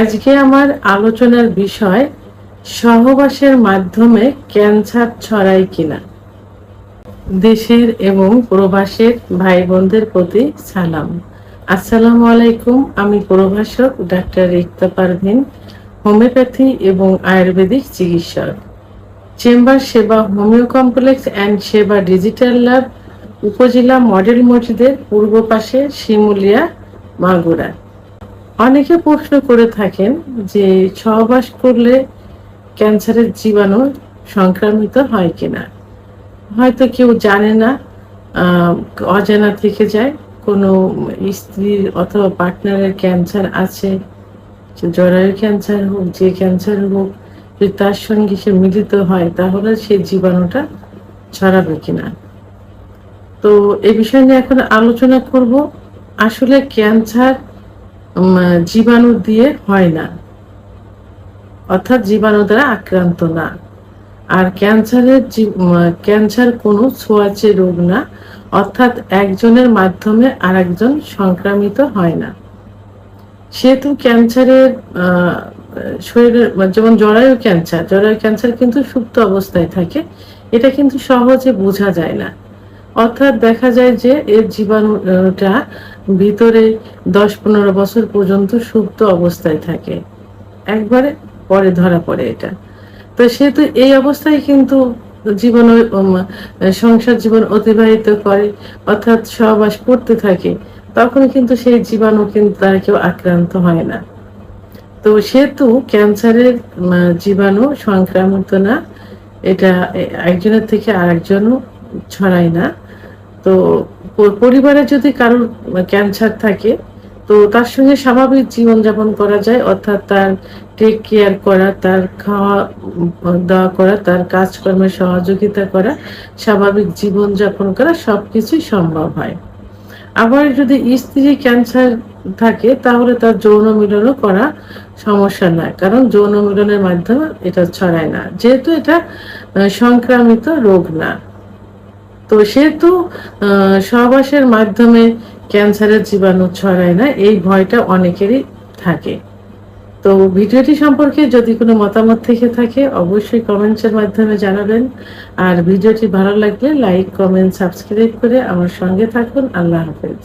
আজকে আমার আলোচনার বিষয়, সহবাসের মাধ্যমে ক্যান্সার ছড়ায় কিনা? দেশের এবং প্রবাসের ভাই বোনদের প্রতি সালাম। আসসালামু আলাইকুম, আমি প্রভাষক ডাক্তার রিক্তা পারভিন হোমিওপ্যাথি এবং আয়ুর্বেদিক চিকিৎসক। চেম্বার সেবা হোমিও কমপ্লেক্স অ্যান্ড সেবা ডিজিটাল ল্যাব, উপজেলা মডেল মসজিদের পূর্ব পাশে শিমুলিয়া, মাগুরা। অনেকে প্রশ্ন করে থাকেন যে সহবাস করলে ক্যান্সারের জীবাণু সংক্রামিত হয় কিনা। হয়তো কেউ জানে না অজানা থেকে যায়, কোনো স্ত্রীর অথবা পার্টনারের ক্যান্সার আছে, সে জরায়ু ক্যান্সার হোক, যে ক্যান্সার হোক, যদি তার সঙ্গে সে মিলিত হয়, তাহলে সেই জীবাণুটা ছড়াবে কিনা। তো এ বিষয় নিয়ে এখন আলোচনা করব। আসলে ক্যান্সার জীবাণু দিয়ে হয় না। অর্থাৎ জীবাণু দ্বারা আক্রান্ত না। আর ক্যান্সারের ক্যান্সার কোনো ছোঁয়াচে রোগ না। অর্থাৎ একজনের মাধ্যমে আর একজন সংক্রামিত হয় না। সেহেতু ক্যান্সারের শরীরের যেমন জরায়ু ক্যান্সার জরায়ু ক্যান্সার কিন্তু সুপ্ত অবস্থায় থাকে। এটা কিন্তু সহজে বোঝা যায় না। অর্থাৎ দেখা যায় যে এর জীবাণুটা ভিতরে দশ পনেরো বছর পর্যন্ত সুপ্ত অবস্থায় থাকে। একবারে পরে ধরা পড়ে এটা। তো সেহেতু এই অবস্থায় কিন্তু জীবন সংসার জীবন অতিবাহিত করে, অর্থাৎ সহবাস করতে থাকে, তখন কিন্তু সেই জীবাণু কিন্তু তার কেউ আক্রান্ত হয় না। তো সেহেতু ক্যান্সারের জীবাণু সংক্রামিত না, এটা একজনের থেকে আরেকজন ছড়ায় না। তো পরিবারে যদি কারোর ক্যান্সার থাকে, তো তার সঙ্গে স্বাভাবিক জীবনযাপন করা যায়, অর্থাৎ তার টেক কেয়ার করা, তার খাওয়া দাওয়া করা, তার কাজকর্মে সহযোগিতা করা, স্বাভাবিক জীবনযাপন করা সব কিছুই সম্ভব হয়। আবার যদি স্ত্রী ক্যান্সার থাকে, তাহলে তার যৌন মিলনও করা সমস্যা নয়, কারণ যৌন মিলনের মাধ্যমে এটা ছড়ায় না। যেহেতু এটা সংক্রামিত রোগ না। তো সেহেতু সহবাসের মাধ্যমে ক্যান্সারের জীবাণু ছড়ায় না, এই ভয়টা অনেকেরই থাকে। তো ভিডিওটি সম্পর্কে যদি কোনো মতামত থেকে থাকে, অবশ্যই কমেন্টসের মাধ্যমে জানাবেন। আর ভিডিওটি ভালো লাগলে লাইক, কমেন্ট, সাবস্ক্রাইব করে আমার সঙ্গে থাকুন। আল্লাহ হাফেজ।